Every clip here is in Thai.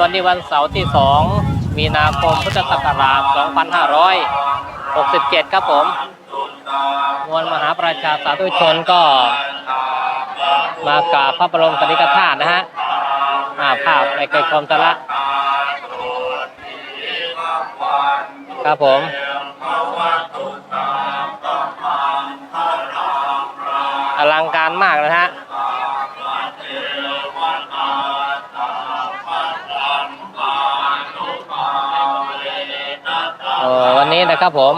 วันนี้วันเสาร์ที่ 2 มีนาคมพุทธศักราช 2567 ครับผม มวลมหาประชาสาธุชนก็มากราบพระบรมสารีริกธาตุนะฮะภาพในเกิดความสละ ครับผมอลังการมากนะฮะวันนี้นะครับผม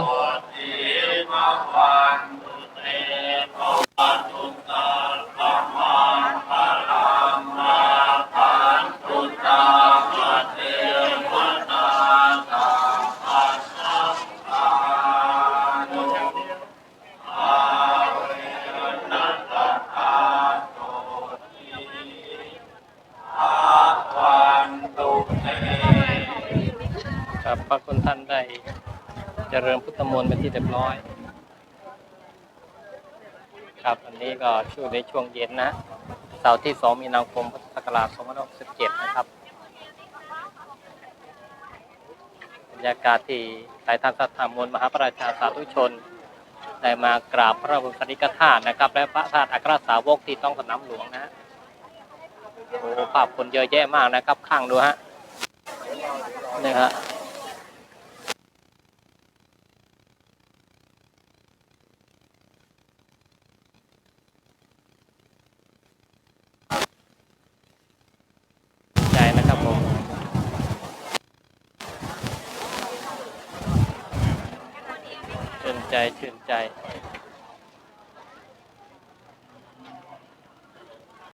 ครับพระคุณท่านได้เจริญพุทธมนต์เป็นที่เรียบร้อย ครับอันนี้ก็ช่วงในช่วงเย็นนะเสาร์ที่ 2 มีนาคมพุทธศักราช2567 นะครับบรรยากาศที่สายทานสัทธามวลมหาประชาสาธุชน ได้มากราบพระบรมสารีริกธาตุนะครับ และพระธาตุอัครสาวกที่ต้องสนามหลวงนะฮะโอ้ภาพคนเยอะแยะมากนะครับ ข้างดูฮะนี่ฮะ ใจนะครับผมชื่น ใจชื่นใจ